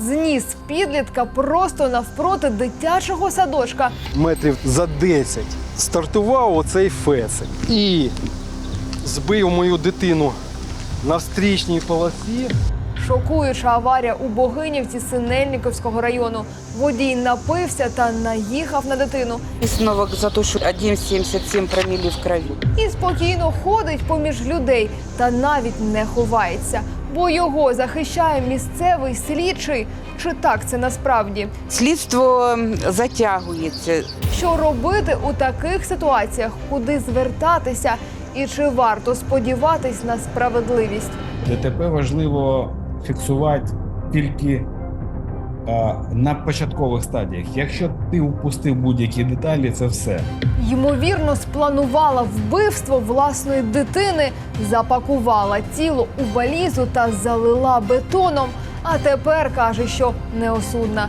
зніс підлітка просто навпроти дитячого садочка. метрів за 10 стартував оцей фесик і збив мою дитину на встрічній полосі. Шокуюча аварія у Богинівці Синельниковського району. Водій напився та наїхав на дитину Висновок за те, що 1,77 промілі в крові. і спокійно ходить поміж людей та навіть не ховається, бо його захищає місцевий слідчий. Чи так це насправді? Слідство затягується. Що робити у таких ситуаціях, куди звертатися, і чи варто сподіватись на справедливість? ДТП важливо фіксувати тільки на початкових стадіях. Якщо ти упустив будь-які деталі, це все. Ймовірно, спланувала вбивство власної дитини, запакувала тіло у валізу та залила бетоном. А тепер каже, що неосудна.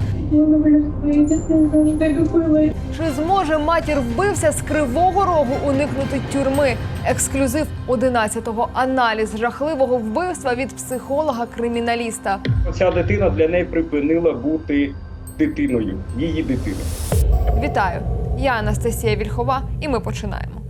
Чи зможе матір вбивця з кривого рогу уникнути тюрми? Ексклюзив 11-го аналіз жахливого вбивства від психолога-криміналіста. Ця дитина для неї припинила бути дитиною, її дитиною. Вітаю! Я Анастасія Вільхова, і ми починаємо.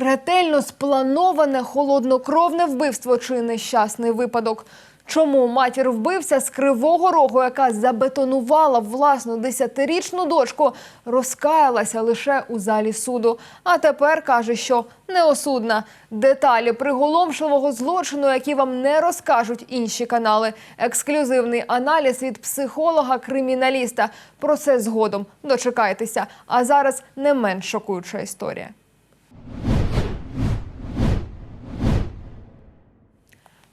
Ретельно сплановане холоднокровне вбивство чи нещасний випадок. Чому матір вбивця з кривого рогу, яка забетонувала власну десятирічну дочку, розкаялася лише у залі суду. А тепер каже, що неосудна. Деталі приголомшливого злочину, які вам не розкажуть інші канали. Ексклюзивний аналіз від психолога-криміналіста. Про це згодом дочекайтеся. А зараз не менш шокуюча історія.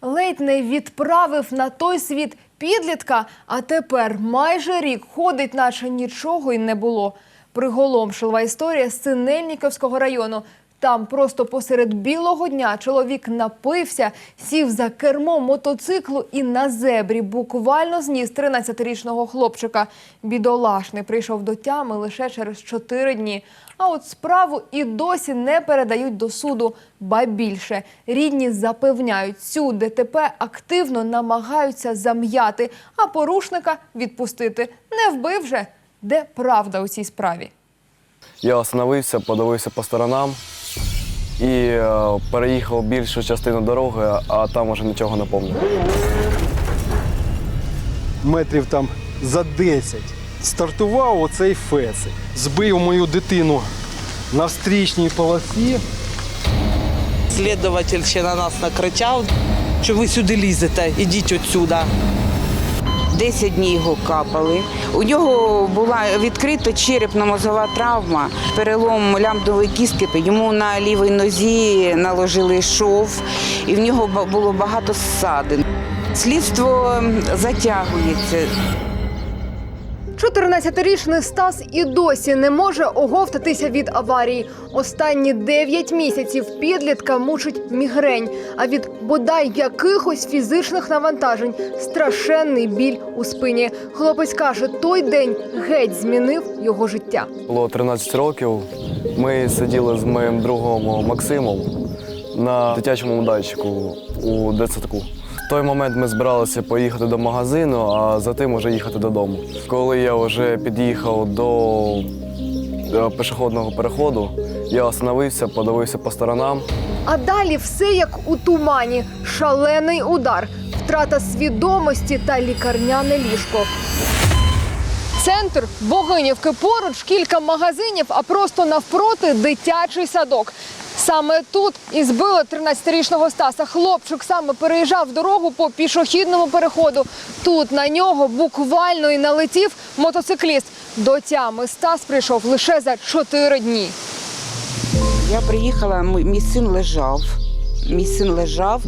Ледь не відправив на той світ підлітка, а тепер майже рік ходить, наче нічого й не було. Приголомшлива історія з Синельниковського району. Там просто посеред білого дня чоловік напився, сів за кермо мотоциклу і на зебрі буквально зніс 13-річного хлопчика. Бідолашний прийшов до тями лише через 4 дні. А от справу і досі не передають до суду. Ба більше рідні запевняють, цю ДТП активно намагаються зам'яти, а порушника відпустити. Не вбив же. Де правда у цій справі? Я остановився, подивився по сторонам і е, переїхав більшу частину дороги, а там уже нічого не пам'ятаю. метрів там за 10 стартував оцей фесик. Збив мою дитину на встрічній полосі. Слідуватель ще на нас накричав, що ви сюди лізете, ідіть отсюда. 10 днів його капали. У нього була відкрита черепно-мозова травма, перелом лямбдової кістки. Йому на лівій нозі наложили шов, і в нього було багато ссадин. Слідство затягується. 14-річний Стас і досі не може оговтатися від аварії. Останні 9 місяців підлітка мучить мігрень, а від бодай якихось фізичних навантажень страшенний біль у спині. Хлопець каже, той день геть змінив його життя. Було 13 років. Ми сиділи з моїм другом Максимом на дитячому майданчику у дитсадку. Той момент ми збиралися поїхати до магазину, а затим вже їхати додому. Коли я вже під'їхав до е, пішохідного переходу, я остановився, подивився по сторонам. А далі все як у тумані: шалений удар, втрата свідомості та лікарняне ліжко. Центр Богинівки поруч кілька магазинів, а просто навпроти дитячий садок. Саме тут і збили 13-річного Стаса. Хлопчик саме переїжджав дорогу по пішохідному переходу. Тут на нього буквально і налетів мотоцикліст. До тями Стас прийшов лише за 4 дні. Я приїхала, мій син лежав. Мій син лежав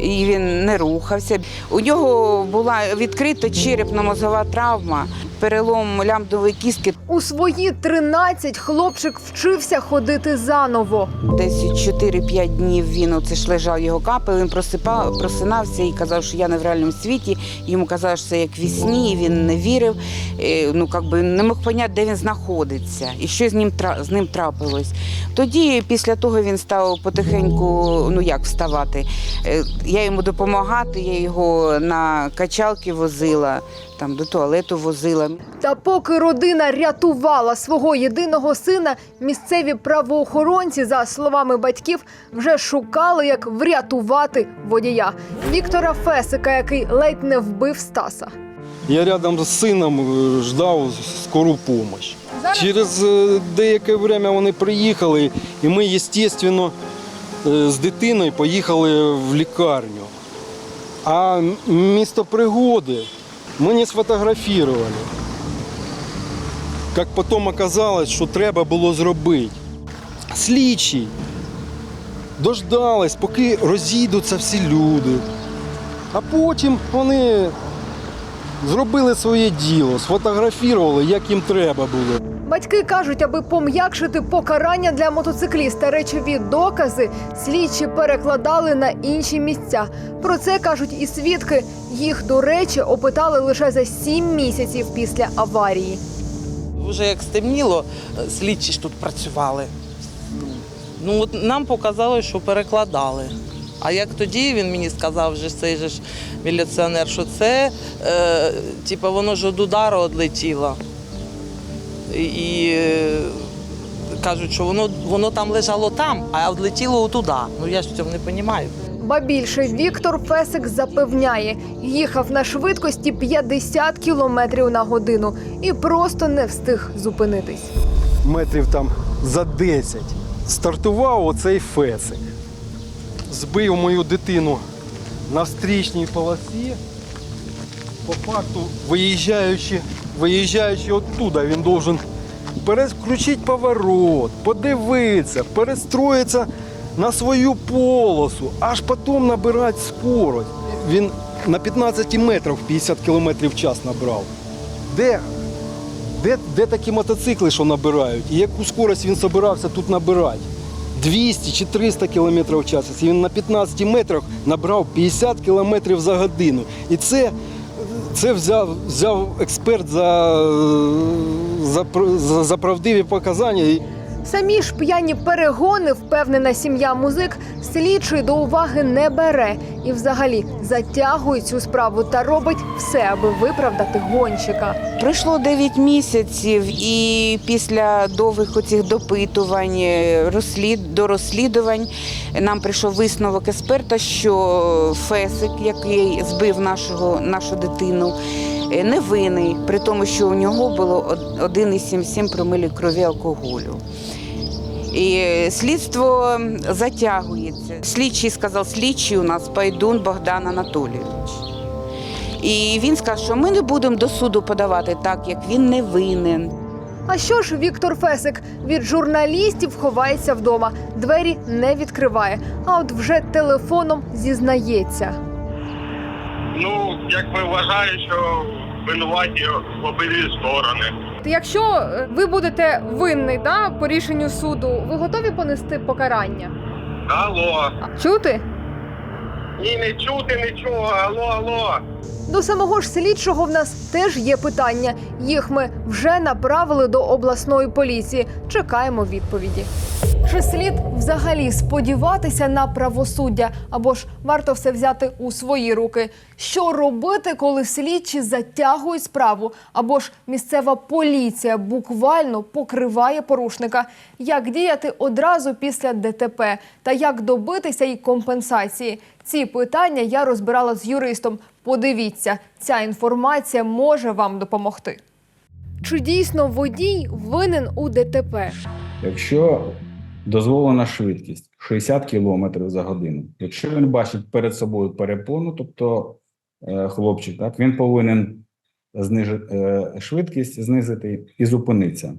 і він не рухався. У нього була відкрита черепно-мозгова травма, перелом лямбдової кістки. У свої 13 хлопчик вчився ходити заново. Десь 4-5 днів він оце ж лежав його капель, він просипав, просинався і казав, що я не в реальному світі. Йому казали, що це як в сні, і він не вірив. Е, Ну, как би не мог поняти, де він знаходиться і що з ним, з ним трапилось. Тоді, після того, він став потихеньку, ну як вставати. Е, Я йому допомагати, я його на качалки возила, там до туалету возила. Та поки родина рятувала свого єдиного сина, місцеві правоохоронці, за словами батьків, вже шукали, як врятувати водія Віктора Фесика, який ледь не вбив Стаса. Я рядом з сином е, ждав скору допомогу. Через е, деяке время вони приїхали, і ми, звісно, е, з дитиною поїхали в лікарню. А місто пригоди ми не сфотографировали. Як потім оказалось, що треба було зробити. Слідчі дождались, поки розійдуться всі люди. А потім вони зробили своє діло, сфотографували, як їм треба було. Батьки кажуть, аби пом'якшити покарання для мотоцикліста, речові докази слідчі перекладали на інші місця. Про це кажуть і свідки. Їх, до речі, опитали лише за сім місяців після аварії. Вже як стемніло, слідчі ж тут працювали. Ну от нам показали, що перекладали. А як тоді він мені сказав, вже цей же ж міліціонер, що це, е, типу, воно ж від удару відлетіло. І, е, кажуть, що воно, воно там лежало там, а відлетіло туди. Ну я ж цього не розумію. Ба більше Віктор Фесик запевняє, їхав на швидкості 50 кілометрів на годину і просто не встиг зупинитись. Метрів там за 10 стартував оцей фесик. Збив мою дитину на встрічній полосі. По факту, виїжджаючи, виїжджаючи оттуда, він должен переключити поворот, подивитися, перестроїтися на свою полосу, аж потім набирати скорость. Він на 15 метрах 50 км в час набрав. Де де, де такі мотоцикли, що набирають? І яку скорость він збирався тут набирати? 200 чи 300 км в час. Він на 15 метрах набрав 50 км за годину. І це, це взяв, взяв експерт за, за, за, правдиві показання. Самі ж п'яні перегони, впевнена сім'я музик, слідчий до уваги не бере і взагалі затягує цю справу та робить все, аби виправдати гонщика. Пройшло 9 місяців, і після довгих оцих допитувань, розслід, до розслідувань нам прийшов висновок експерта, що Фесик, який збив нашого, нашу дитину, невинний, при тому, що у нього було од- 1,77 промилі крові алкоголю. І е, слідство затягується. Слідчий сказав, слідчий у нас Пайдун Богдан Анатолійович. І він сказав, що ми не будемо до суду подавати так, як він не винен. А що ж Віктор Фесик від журналістів ховається вдома, двері не відкриває, а от вже телефоном зізнається. Ну, якби вважаю, що винуваті обидві сторони. Якщо е, ви будете винний да, по рішенню суду, ви готові понести покарання? Алло. Чути? Ні, не чути нічого. Алло, алло. До самого ж слідчого в нас теж є питання. Їх ми вже направили до обласної поліції. Чекаємо відповіді. Чи слід взагалі сподіватися на правосуддя, або ж варто все взяти у свої руки? Що робити, коли слідчі затягують справу, або ж місцева поліція буквально покриває порушника? Як діяти одразу після ДТП та як добитися й компенсації? Ці питання я розбирала з юристом. Подивіться, ця інформація може вам допомогти. Чи дійсно водій винен у ДТП? Якщо дозволена швидкість 60 км за годину, якщо він бачить перед собою перепону, тобто е, хлопчик, так він повинен знижити е, швидкість, знизити і зупинитися.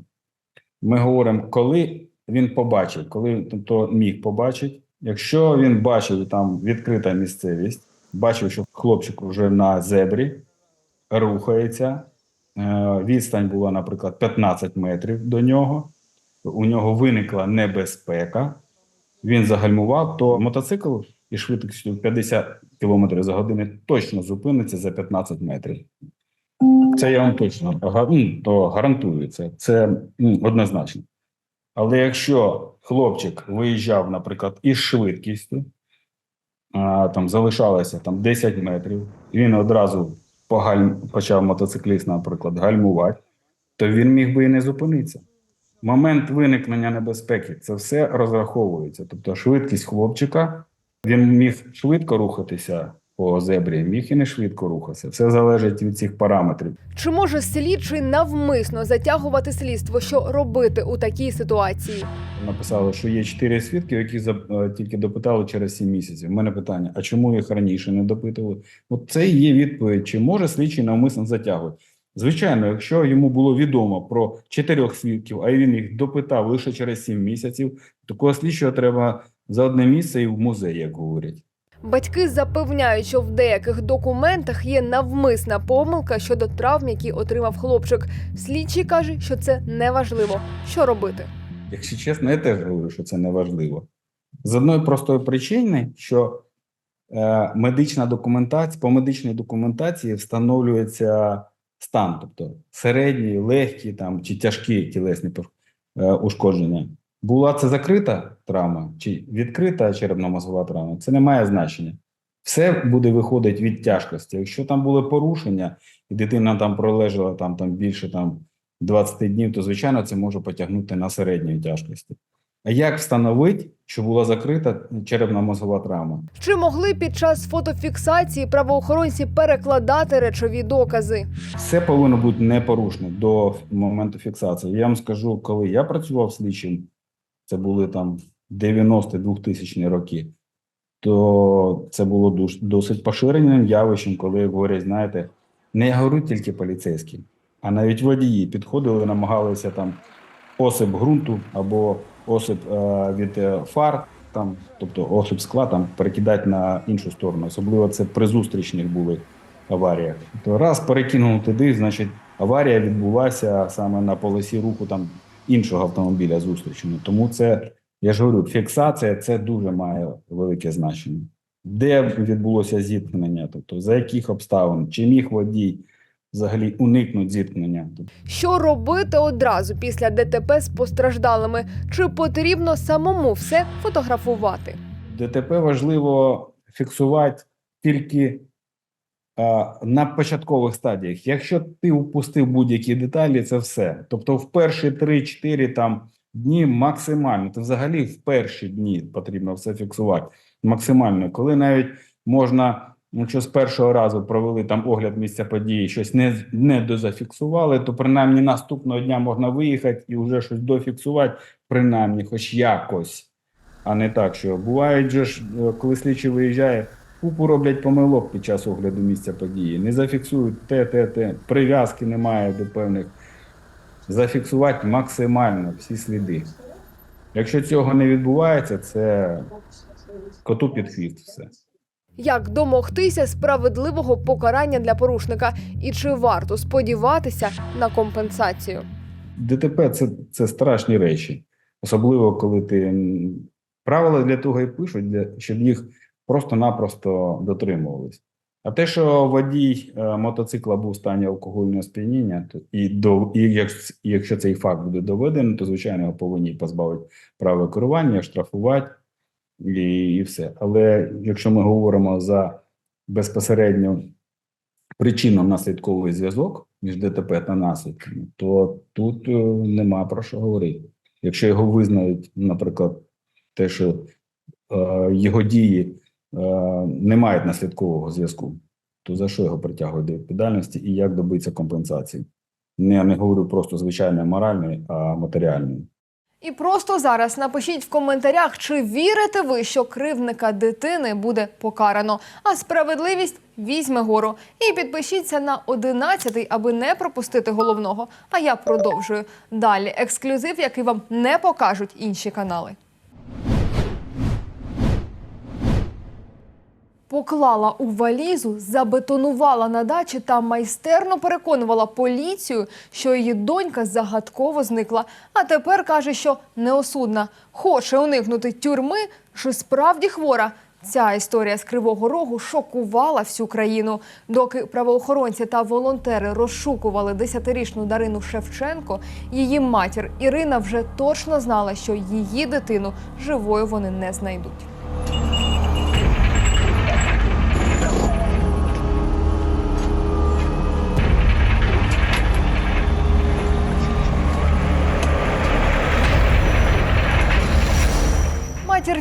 Ми говоримо, коли він побачить, коли тобто міг побачить. Якщо він бачив там відкрита місцевість, бачив, що хлопчик вже на зебрі рухається, е, відстань була, наприклад, 15 метрів до нього, у нього виникла небезпека, він загальмував, то мотоцикл із швидкістю 50 км за годину точно зупиниться за 15 метрів. Це я вам точно га- то гарантую. Це, це однозначно. Але якщо хлопчик виїжджав, наприклад, із швидкістю, там залишалося там 10 метрів, він одразу погаль... почав мотоцикліст, наприклад, гальмувати, то він міг би і не зупинитися. Момент виникнення небезпеки це все розраховується. Тобто швидкість хлопчика, він міг швидко рухатися по зебрі, міг і не швидко рухатися. Все залежить від цих параметрів. Чи може слідчий навмисно затягувати слідство? Що робити у такій ситуації? Написали, що є чотири свідки, які е, тільки допитали через сім місяців. У мене питання: а чому їх раніше не допитували? От це і є відповідь: чи може слідчий навмисно затягувати? Звичайно, якщо йому було відомо про чотирьох свідків, а він їх допитав лише через сім місяців, такого слідчого треба за одне місце і в музей, як говорять. Батьки запевняють, що в деяких документах є навмисна помилка щодо травм, які отримав хлопчик. Слідчий каже, що це неважливо. Що робити? Якщо чесно, я теж говорю, що це не важливо. З одної простої причини, що е, медична документація по медичній документації встановлюється стан, тобто середні, легкі там чи тяжкі тілесні е, ушкодження. Була це закрита травма чи відкрита черепно-мозгова травма, це не має значення. Все буде виходити від тяжкості. Якщо там були порушення, і дитина там пролежала там, там більше там 20 днів, то звичайно це може потягнути на середньої тяжкості. А як встановити, що була закрита черепно-мозгова травма? Чи могли під час фотофіксації правоохоронці перекладати речові докази? Все повинно бути непорушне до моменту фіксації. Я вам скажу, коли я працював слідчим, це були там 90-2000 роки, то це було досить поширеним явищем, коли говорять, знаєте, не говорю тільки поліцейські, а навіть водії підходили, намагалися там осип ґрунту або осип е, від е, фар, там, тобто осип скла, там перекидати на іншу сторону. Особливо це при зустрічних були аваріях. То раз перекинув туди, значить, аварія відбулася саме на полосі руху там іншого автомобіля зустрічного. Тому це, я ж говорю, фіксація це дуже має велике значення. Де відбулося зіткнення, тобто за яких обставин, чи міг водій взагалі уникнути зіткнення? Що робити одразу після ДТП з постраждалими? Чи потрібно самому все фотографувати? ДТП важливо фіксувати тільки на початкових стадіях. Якщо ти упустив будь-які деталі, це все. Тобто, в перші 3-4 там дні максимально. Це взагалі в перші дні потрібно все фіксувати. Максимально, коли навіть можна, якщо з першого разу провели там огляд місця події, щось не, не дозафіксували, то принаймні наступного дня можна виїхати і вже щось дофіксувати, принаймні, хоч якось а не так, що бувають же ж, е, коли слідчий виїжджає, купу роблять помилок під час огляду місця події. Не зафіксують те, те, те, прив'язки немає до певних. Зафіксувати максимально всі сліди. Якщо цього не відбувається, це коту під хвіст все. Як домогтися справедливого покарання для порушника? І чи варто сподіватися на компенсацію? ДТП це, це страшні речі, особливо коли ти правила для того і пишуть, для, щоб їх просто-напросто дотримувались. А те, що водій е, мотоцикла був в стані алкогольного сп'яніння, то і до і як, якщо цей факт буде доведений, то звичайно його повинні позбавити права керування, штрафувати і, і все. Але якщо ми говоримо за безпосередньо причинно-наслідковий зв'язок між ДТП та наслідками, то тут е, нема про що говорити. Якщо його визнають, наприклад, те, що е, його дії не мають наслідкового зв'язку, то за що його притягують до відповідальності і як добитися компенсації? Не, не говорю просто звичайної моральної, а матеріальної. І просто зараз напишіть в коментарях, чи вірите ви, що кривника дитини буде покарано, а справедливість візьме гору. І підпишіться на 11, аби не пропустити головного. А я продовжую далі ексклюзив, який вам не покажуть інші канали. Поклала у валізу, забетонувала на дачі та майстерно переконувала поліцію, що її донька загадково зникла. А тепер каже, що неосудна, хоче уникнути тюрми, що справді хвора. Ця історія з Кривого Рогу шокувала всю країну. Доки правоохоронці та волонтери розшукували десятирічну Дарину Шевченко, її матір Ірина вже точно знала, що її дитину живою вони не знайдуть.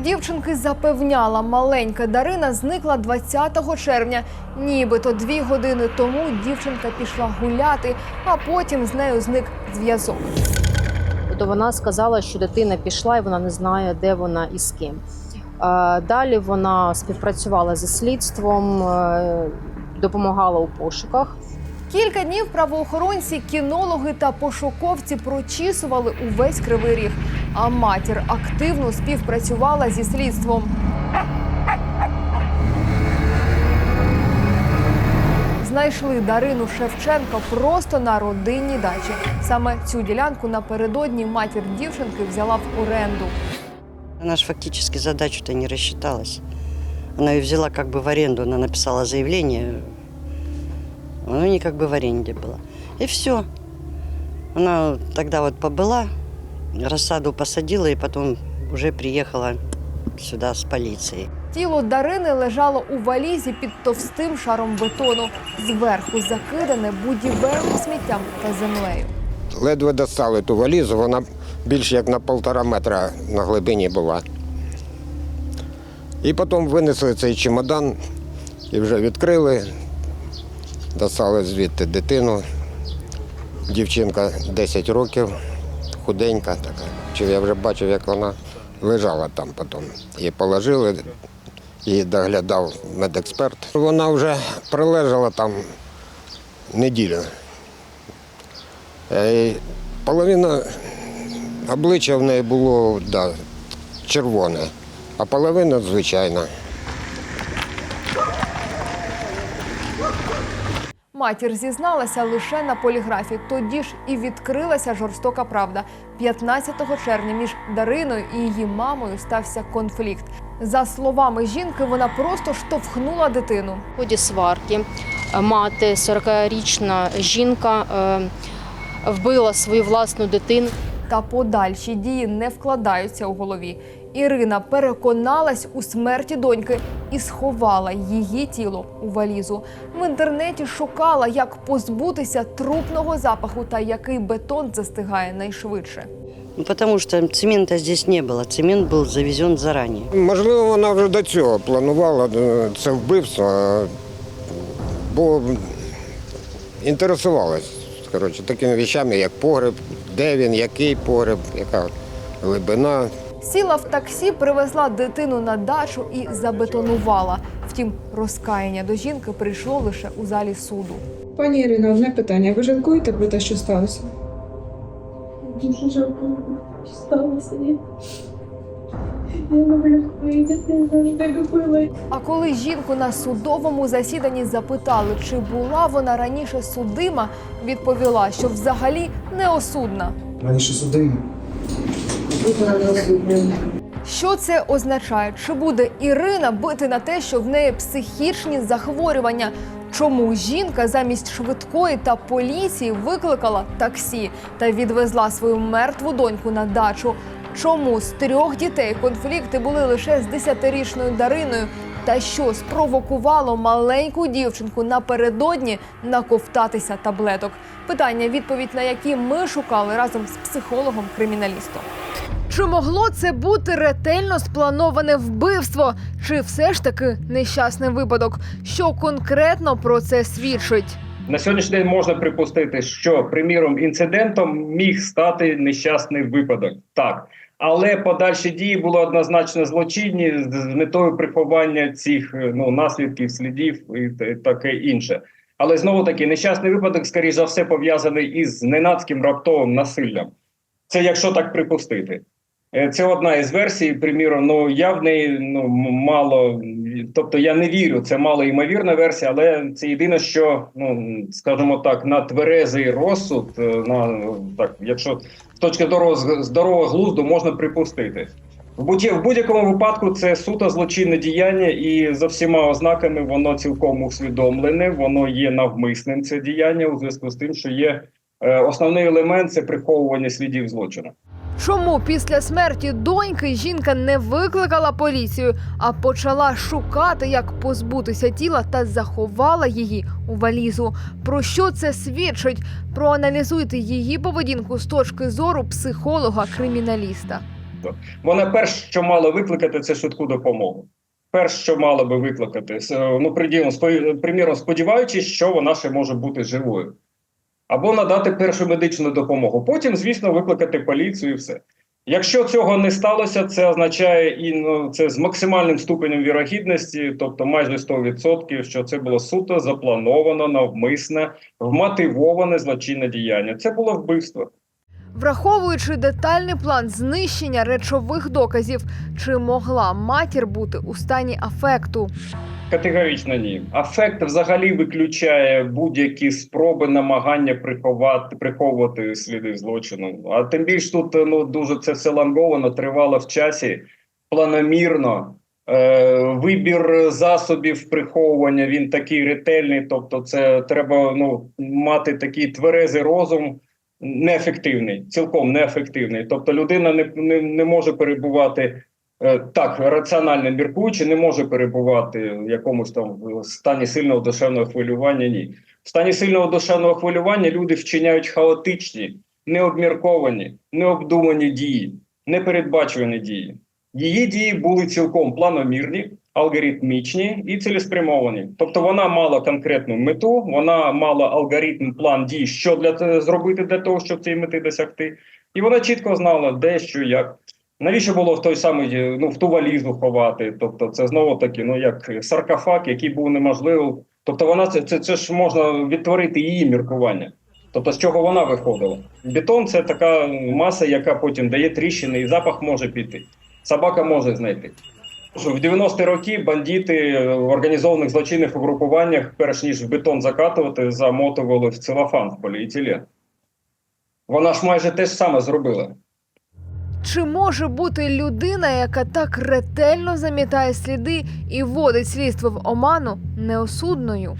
Дівчинки запевняла, маленька Дарина зникла 20 червня. Нібито дві години тому дівчинка пішла гуляти, а потім з нею зник зв'язок. Тобто вона сказала, що дитина пішла і вона не знає, де вона і з ким. Далі вона співпрацювала зі слідством, е, допомагала у пошуках. Кілька днів правоохоронці, кінологи та пошуковці прочісували увесь кривий ріг А матір активно співпрацювала зі слідством. Знайшли Дарину Шевченко просто на родинній дачі. Саме цю ділянку напередодні матір дівчинки взяла в оренду. Она же фактически задачу-то не рассчиталась. Она ее взяла как бы в аренду, она написала заявление, оно не как бы в аренде было. И все. Она тогда вот побыла, рассаду посадила и потом уже приехала сюда с полицией. Тіло Дарини лежало у валізі під товстим шаром бетону, зверху закидане будівельним сміттям та землею. Ледве достали ту валізу, вона більш як на півтора метра на глибині була. І потім винесли цей чемодан і вже відкрили, достали звідти дитину. Дівчинка 10 років, худенька така. Чи я вже бачив, як вона лежала там потім. Її положили, її доглядав медексперт. Вона вже пролежала там неділю. Е, Половина обличчя в неї було да, червоне, а половина звичайна. Матір зізналася лише на поліграфі. Тоді ж і відкрилася жорстока правда. 15 червня між Дариною і її мамою стався конфлікт. За словами жінки, вона просто штовхнула дитину. В ході сварки е, мати, 40-річна жінка, е, вбила свою власну дитину. Та подальші дії не вкладаються у голові. Ірина переконалась у смерті доньки і сховала її тіло у валізу. В інтернеті шукала, як позбутися трупного запаху та який бетон застигає найшвидше. Ну, потому что цемента здесь не было. Цемент был завезен заранее. Можливо, вона вже до цього планувала е, це вбивство, бо інтересувалась коротше, такими речами, як погреб, де він, який погреб, яка глибина. Сіла в таксі, привезла дитину на дачу і забетонувала. Втім, розкаяння до жінки прийшло лише у залі суду. Пані Ірино, одне питання. Ви жалкуєте про те, що сталося? Дуже жалко, що сталося. Я люблю свою дитину, завжди любила. А коли жінку на судовому засіданні запитали, чи була вона раніше судима, відповіла, що взагалі неосудна. Раніше Що це означає? Чи буде Ірина бити на те, що в неї психічні захворювання? Чому жінка замість швидкої та поліції викликала таксі та відвезла свою мертву доньку на дачу? Чому з трьох дітей конфлікти були лише з десятирічною Дариною? Та що спровокувало маленьку дівчинку напередодні наковтатися таблеток? Питання, відповідь на які ми шукали разом з психологом-криміналістом. Чи могло це бути ретельно сплановане вбивство? Чи все ж таки нещасний випадок? Що конкретно про це свідчить? На сьогоднішній день можна припустити, що приміром інцидентом міг стати нещасний випадок. Так. Але подальші дії були однозначно злочинні з метою приховання цих е, ну, наслідків, слідів і таке інше. Але знову таки, нещасний випадок, скоріш за все, пов'язаний із ненацьким раптовим насиллям. Це якщо так припустити. Е, Це одна із версій. Приміром, ну я в неї ну мало тобто я не вірю, це мало ймовірна версія, але це єдине, що ну скажімо так, на тверезий розсуд, е, на так, якщо з точки здорового здорового глузду можна припустити. В будь-якому випадку це суто злочинне діяння, і за всіма ознаками воно цілком усвідомлене, воно є навмисним це діяння у зв'язку з тим, що є е, основний елемент це приховування слідів злочину. Чому після смерті доньки жінка не викликала поліцію, а почала шукати, як позбутися тіла та заховала її у валізу? Про що це свідчить? Проаналізуйте її поведінку з точки зору психолога-криміналіста. Вона перш, що мала викликати, це швидку допомогу. Перш, що мала би викликати, ну приділом, приміром, сподіваючись, що вона ще може бути живою. Або надати першу медичну допомогу. Потім, звісно, викликати поліцію і все. Якщо цього не сталося, це означає і ну, це з максимальним ступенем вірогідності, тобто майже 100%, що це було суто заплановано, навмисне, вмотивоване злочинне діяння. Це було вбивство. Враховуючи детальний план знищення речових доказів, чи могла матір бути у стані афекту? Категорично ні. Афект взагалі виключає будь-які спроби намагання приховати приховувати сліди злочину. А тим більш тут ну дуже це все ланговано, тривало в часі, планомірно. Е, вибір засобів приховування він такий ретельний. Тобто, це треба ну мати такий тверезий розум. Неефективний, цілком неефективний. Тобто людина не, не, не може перебувати Е, Так, раціонально міркуючи, не може перебувати в якомусь там стані сильного душевного хвилювання. Ні, в стані сильного душевного хвилювання люди вчиняють хаотичні, необмірковані, необдумані дії, непередбачувані дії. Її дії були цілком планомірні, алгоритмічні і цілеспрямовані. Тобто вона мала конкретну мету, вона мала алгоритм, план дій, що для зробити для того, щоб цієї мети досягти, і вона чітко знала, де що як. Навіщо було в той самий е, ну в ту валізу ховати? Тобто, це знову таки, ну як саркофаг, який був неможливим. Тобто, вона це, це, це ж можна відтворити її міркування. Тобто, з чого вона виходила? Бетон це така маса, яка потім дає тріщини, і запах може піти. Собака може знайти. В 90-ті роки бандити в організованих злочинних угрупуваннях, перш ніж в бетон закатувати, замотували в целофан в поліетилен. Вона ж майже те ж саме зробила. Чи може бути людина, яка так ретельно замітає сліди і вводить слідство в оману, неосудною?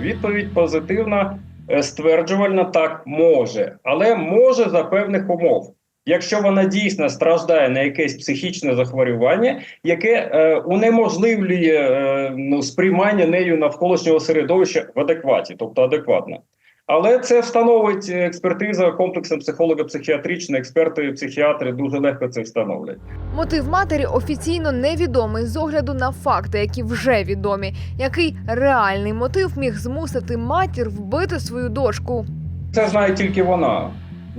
Відповідь позитивна, е, стверджувальна так може, але може за певних умов. Якщо вона дійсно страждає на якесь психічне захворювання, яке е, унеможливлює е, ну, сприймання нею навколишнього середовища в адекваті, тобто адекватно. Але це встановить експертиза комплексом психолого-психіатрична, експерти психіатри дуже легко це встановлять. Мотив матері офіційно невідомий з огляду на факти, які вже відомі. Який реальний мотив міг змусити матір вбити свою дочку? Це знає тільки вона.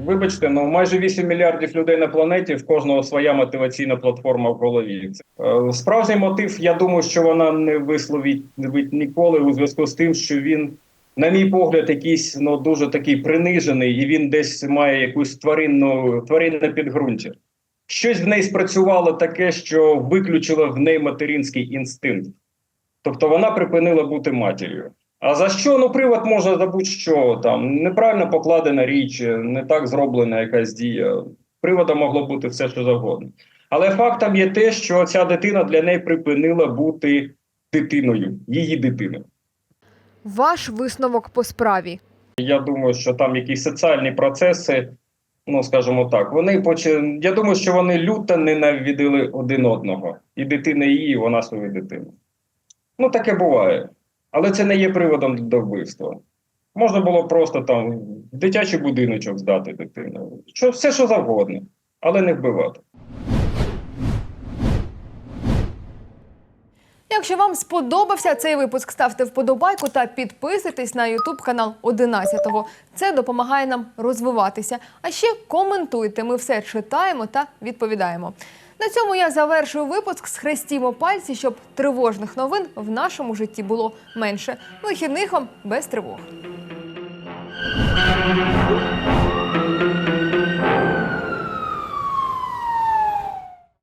Вибачте, ну майже 8 мільярдів людей на планеті, в кожного своя мотиваційна платформа в голові. Е, Справжній мотив, я думаю, що вона не висловить ніколи у зв'язку з тим, що він, на мій погляд, якийсь ну дуже такий принижений, і він десь має якусь тваринну тваринне підґрунтя. Щось в неї спрацювало таке, що виключило в неї материнський інстинкт. Тобто вона припинила бути матір'ю. А за що? Ну, привод може за будь-що там неправильно покладена річ, не так зроблена якась дія. Приводом могло бути все, що завгодно. Але фактом є те, що ця дитина для неї припинила бути дитиною, її дитиною. Ваш висновок по справі. Я думаю, що там якісь соціальні процеси, ну скажімо так, вони почали. Я думаю, що вони люто ненавиділи один одного. І дитина її, і вона свою дитину. Ну, таке буває. Але це не є приводом до вбивства. Можна було просто там в дитячий будиночок здати дитину. Що, все, що завгодно, але не вбивати. Якщо вам сподобався цей випуск, ставте вподобайку та підписуйтесь на YouTube канал 11-го. Це допомагає нам розвиватися. А ще коментуйте. Ми все читаємо та відповідаємо. На цьому я завершую випуск Схрестімо пальці, щоб тривожних новин в нашому житті було менше. Вихідних вам без тривог.